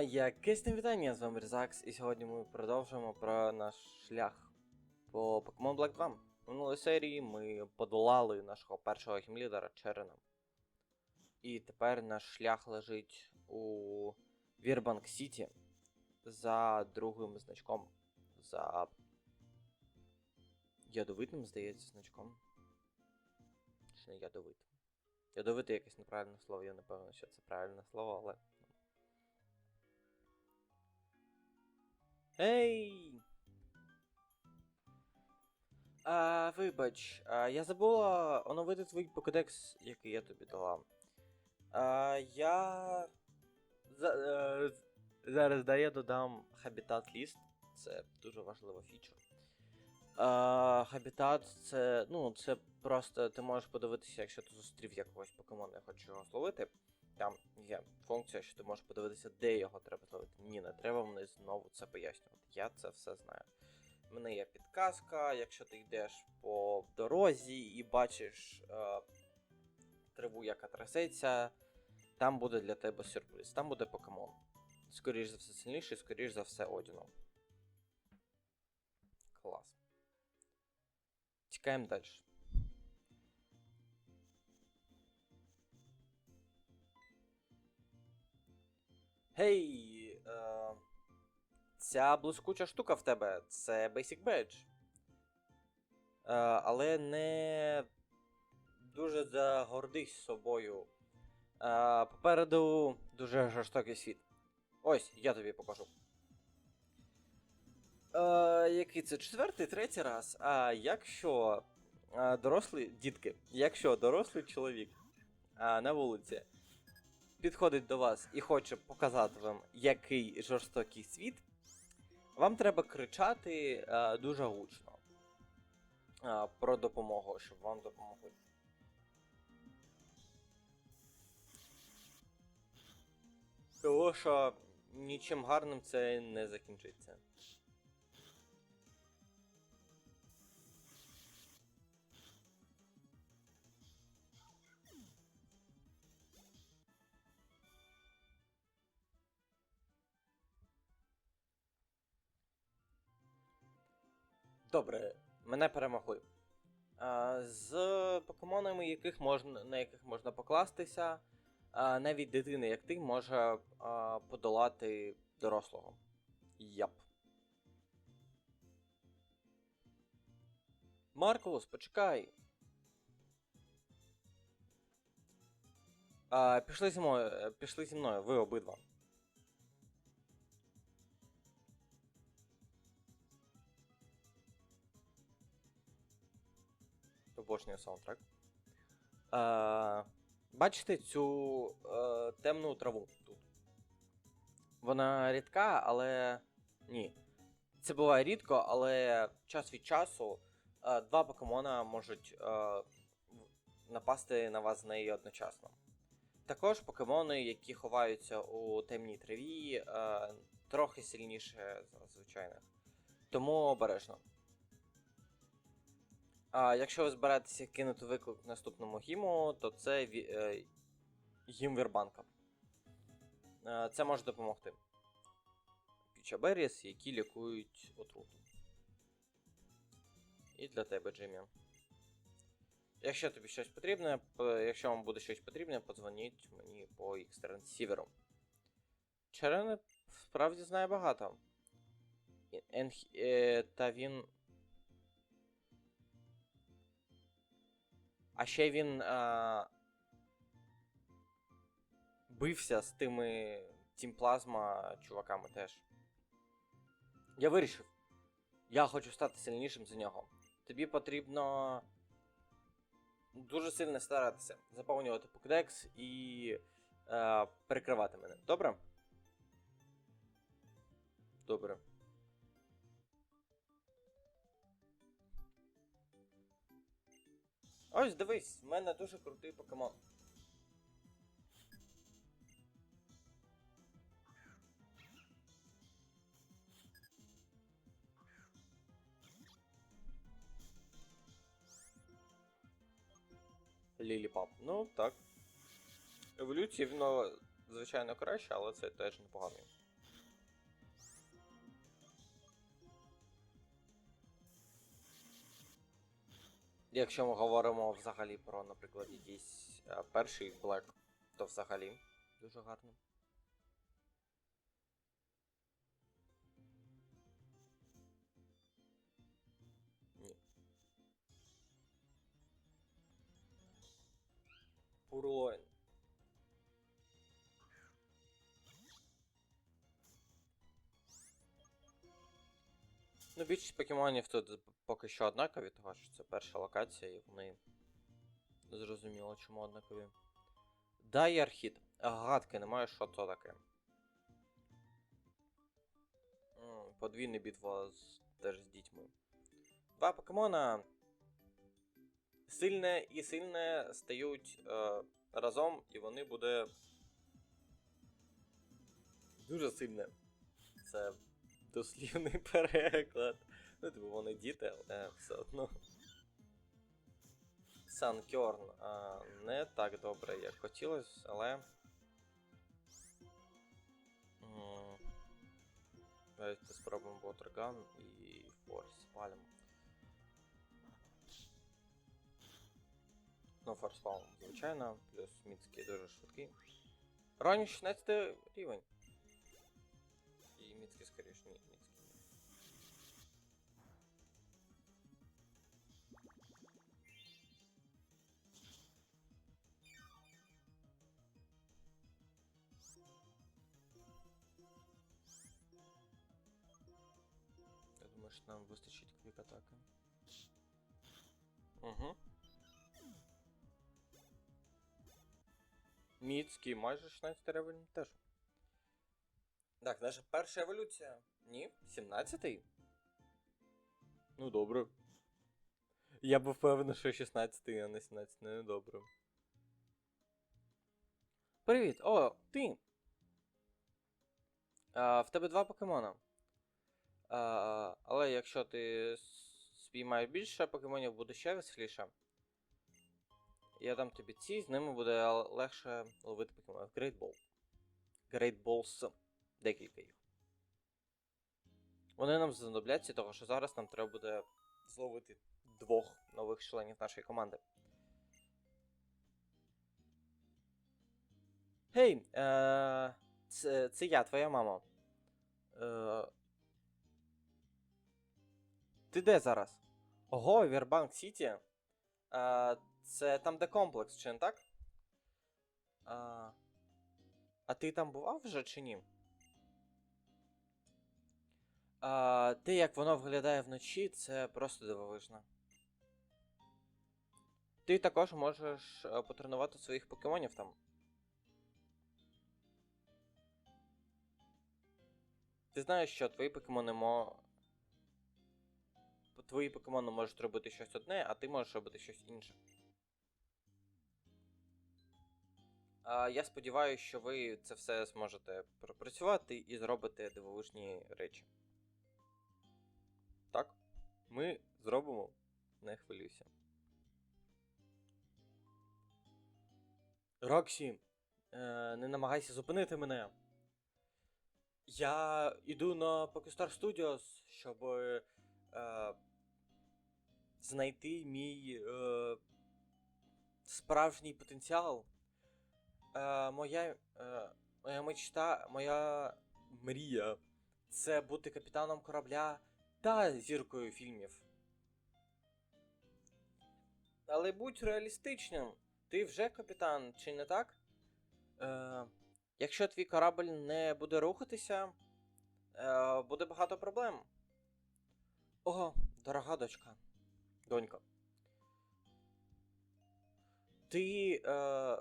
Якесь вітання, з вами Різакс, і сьогодні ми продовжуємо про наш шлях по Pokemon Black 2. В минулій серії ми подолали нашого першого хімлідера Черена. І тепер наш шлях лежить у Вірбанк Сіті за другим значком. За ядовитим, здається, значком. Чи не ядовитим? Ядовитий якесь неправильне слово, я не певний, що це правильне слово, але. Ей! А, вибач, а, я забула оновити твій покодекс, який я тобі дала. А, я. За, е, з- зараз да, я додам Habitat List. Це дуже важлива фіча. А, Habitat це. Ну, це просто ти можеш подивитися, якщо ти зустрів якогось покемона і хочеш його зловити. Там є функція, що ти можеш подивитися, де його треба зловити. Ні, не треба мені знову це пояснювати. Я це все знаю. У мене є підказка, якщо ти йдеш по дорозі і бачиш е, траву, яка трясеться, там буде для тебе сюрприз. Там буде покемон. Скоріш за все сильніший, скоріш за все Одіно. Клас. Тікаємо далі. Гей! Е, ця блискуча штука в тебе це Basic Badge. Е, але не дуже загордись собою. Е, попереду дуже жорстокий світ. Ось, я тобі покажу. Е, який це четвертий, третій раз. А якщо е, дорослий, дітки, якщо дорослий чоловік е, на вулиці підходить до вас і хоче показати вам, який жорстокий світ, вам треба кричати е, дуже гучно е, про допомогу, щоб вам допомогли. Тому що нічим гарним це не закінчиться. Добре, мене перемогли. З покемонами, яких можна, на яких можна покластися, навіть дитина, як ти, може подолати дорослого. Яп. Маркус, почекай. Пішли зі мною, пішли зі мною, ви обидва. Обожнюю саундтрек. Е, бачите цю е, темну траву тут. Вона рідка, але. Ні. Це буває рідко, але час від часу е, два покемона можуть е, напасти на вас з неї одночасно. Також покемони, які ховаються у темній траві, е, трохи сильніше за звичайних. Тому обережно. А якщо ви збираєтеся кинути виклик наступному гіму, то це е, гім Вірбанка. Е, це може допомогти. Пічаберіс, які лікують отруту. І для тебе, Джиммі. Якщо тобі щось потрібне, якщо вам буде щось потрібне, подзвоніть мені по екстрансіверу. Черен справді знає багато. Енх- е, Та він А ще він а, бився з тими Тім Плазма чуваками теж. Я вирішив. Я хочу стати сильнішим за нього. Тобі потрібно дуже сильно старатися, заповнювати покдекс і е, перекривати мене. Добре? Добре. Ось дивись, в мене дуже крутий покемон. Ліліпап. Ну, так. Еволюція, воно, звичайно, краще, але це теж непогано. Якщо ми говоримо взагалі про, наприклад, якийсь е, перший Black, то взагалі дуже гарно. Ну, більшість покемонів тут поки що однакові, тому що це перша локація, і вони зрозуміло, чому однакові. Дай архід. Гадки немає, що то таке. Подвійна битва з, теж з дітьми. Два покемона. Сильне і сильне стають е, разом, і вони буде. Дуже сильне. Це дослівний переклад. Ну, типу, вони діти, але все одно. Санкьорн не так добре, як хотілося, але. Давайте спробуємо Watergun і Форс палим. Ну, Форс палим, звичайно, плюс Міцький дуже швидкий. Ранній 16 рівень. І Міцький скоріше, ні, Міцький. ні. Я думаю, що нам вистачить квік атаки. Угу. Міцький майже 16 рівень теж. Так, наша перша еволюція. Ні, 17-й. Ну добре. Я був впевнений, що 16-й, а не 17 не добре. Привіт! О, ти! А, в тебе два покемона. А, але якщо ти спіймаєш більше покемонів, буде ще веселіше. Я дам тобі ці, з ними буде легше ловити покемонів. Great Ball. Great Balls. Декілька їх. Вони нам знадобляться, тому що зараз нам треба буде зловити двох нових членів нашої команди. Гей, е, це, це я, твоя мама. Е, ти де зараз? Ого, Вірбанк Сіті. Е, це там, де комплекс, чи не так? А, а ти там бував вже чи ні? А, те, як воно виглядає вночі, це просто дивовижно. Ти також можеш е, потренувати своїх покемонів там. Ти знаєш, що твої покемони мо... Твої покемони можуть робити щось одне, а ти можеш робити щось інше. А, я сподіваюся, що ви це все зможете пропрацювати і зробите дивовижні речі. Так, ми зробимо. Не хвилюйся. Роксі, е, не намагайся зупинити мене. Я йду на Pokestar Studios, щоб е, знайти мій е, справжній потенціал. Е, моя, е, моя мечта, моя мрія це бути капітаном корабля та зіркою фільмів. Але будь реалістичним, ти вже капітан, чи не так? Е, якщо твій корабль не буде рухатися, е, буде багато проблем. Ого, дорога дочка. Донька. Ти е,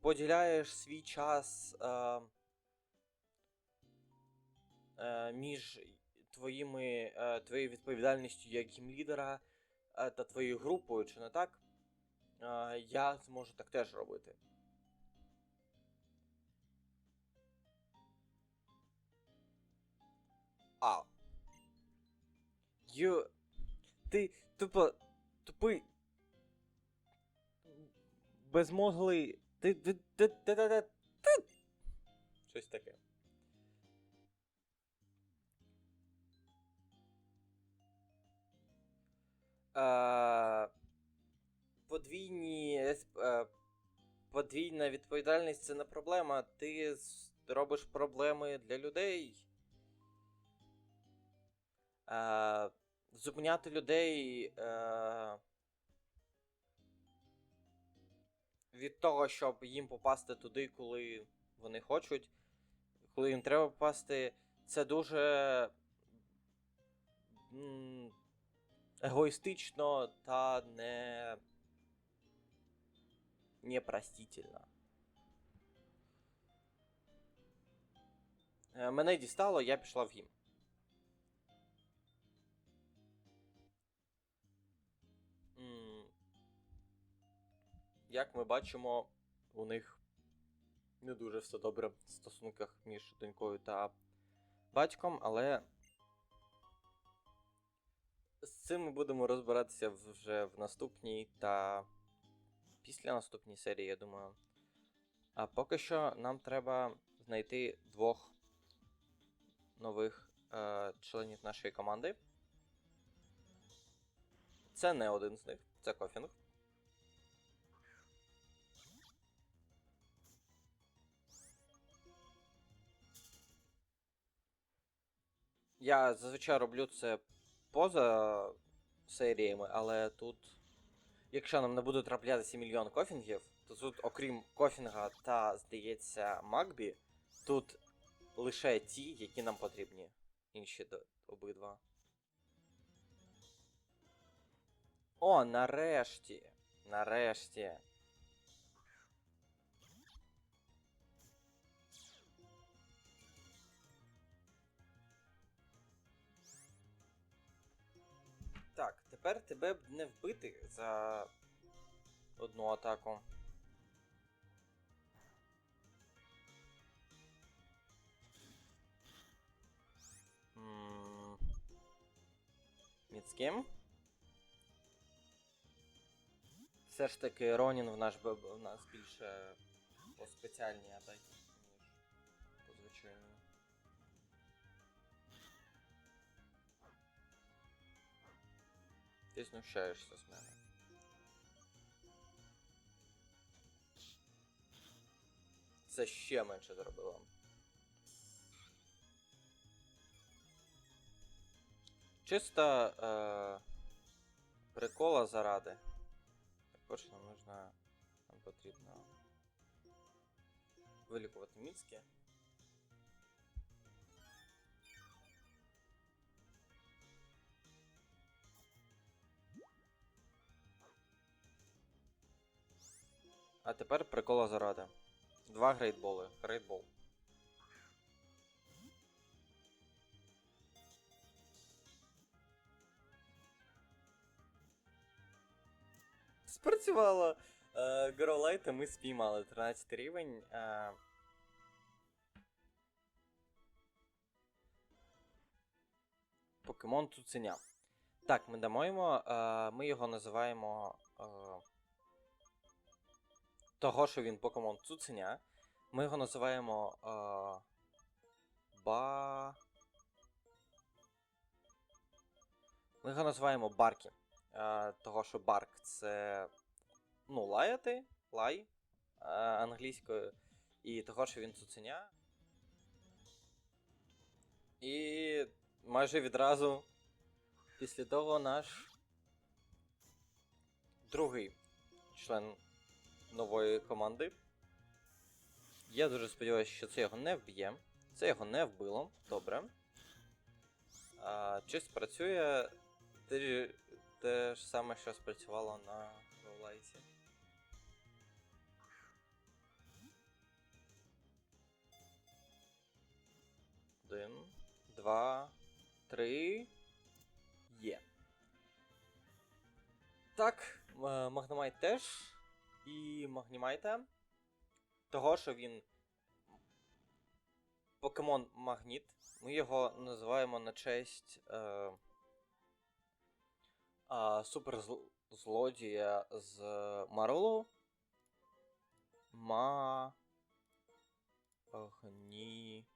поділяєш свій час е, між твоїми, е, твоєю відповідальністю як гімлідера е, та твоєю групою, чи не так? Е, я зможу так теж робити. А. Ю. Ти тупо. Тупий. Безмозглий. Ти. ти. ти. ти. ти. ти. ти. Щось таке. Е, подвійні. Е, подвійна відповідальність це не проблема. Ти робиш проблеми для людей. Е, зупиняти людей. Е, від того, щоб їм попасти туди, коли вони хочуть, коли їм треба попасти, це дуже егоїстично та не. непростительно. Е, Мене дістало, я пішла в гім. Як ми бачимо, у них не дуже все добре в стосунках між донькою та батьком, але з цим ми будемо розбиратися вже в наступній та після наступній серії, я думаю. А поки що нам треба знайти двох нових е, членів нашої команди. Це не один з них, це Кофінг. Я зазвичай роблю це поза серіями, але тут, якщо нам не буде траплятися мільйон кофінгів, то тут, окрім кофінга та, здається, Макбі, тут лише ті, які нам потрібні. Інші обидва. О, нарешті! Нарешті. Тепер тебе б не вбити за одну атаку. Міцким. Все ж таки Ронін в, наш, б- в нас більше по спеціальній атаці, ніж по звичайній. Ти знущаєшся з мене. Це ще менше зробило. Чисто е, прикола заради. Також нам нужно. Нам потрібно вилікувати міцки. А тепер прикола заради. Два грейтболи. Грейтбол. Спрацювало. Е, Гролайта ми спіймали 13 рівень. Е, Покемон Цуценя. Так, ми дамо йому. Е, ми його називаємо. Того, що він покемон Цуценя. Ми його називаємо. Е, ба. Ми його називаємо Баркі. Е, того, що Барк це. Ну, лаяти, лай англійською. І того, що він цуценя. І майже відразу після того наш другий член нової команди. Я дуже сподіваюся, що це його не вб'є. Це його не вбило. Добре. А, чи спрацює те, те ж саме, що спрацювало на Роулайті? Один, два, три. Є. Так, Магнемайт теж. І Магнімайта. Того, що він. Покемон Магніт. Ми його називаємо на честь. Е, а, суперзлодія з Маролу. Ма. Гні.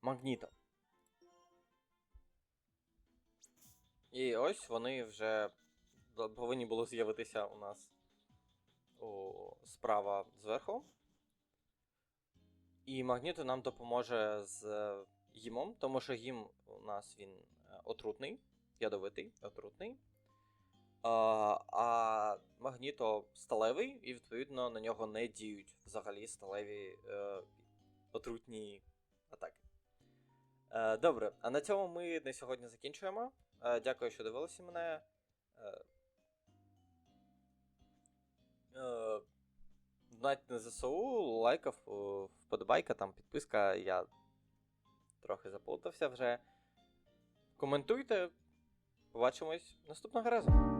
Магніто. І ось вони вже повинні були з'явитися у нас о, справа зверху. І магніто нам допоможе з е, гімом, тому що гім у нас він е, отрутний, ядовитий, отрутний. А, а магніто сталевий, і відповідно на нього не діють взагалі сталеві е, отрутні атаки. Е, добре, а на цьому ми на сьогодні закінчуємо. Е, дякую, що дивилися мене. Е, Донать на ЗСУ, лайків, е, вподобайка, там підписка. Я трохи заплутався вже. Коментуйте. Побачимось наступного разу.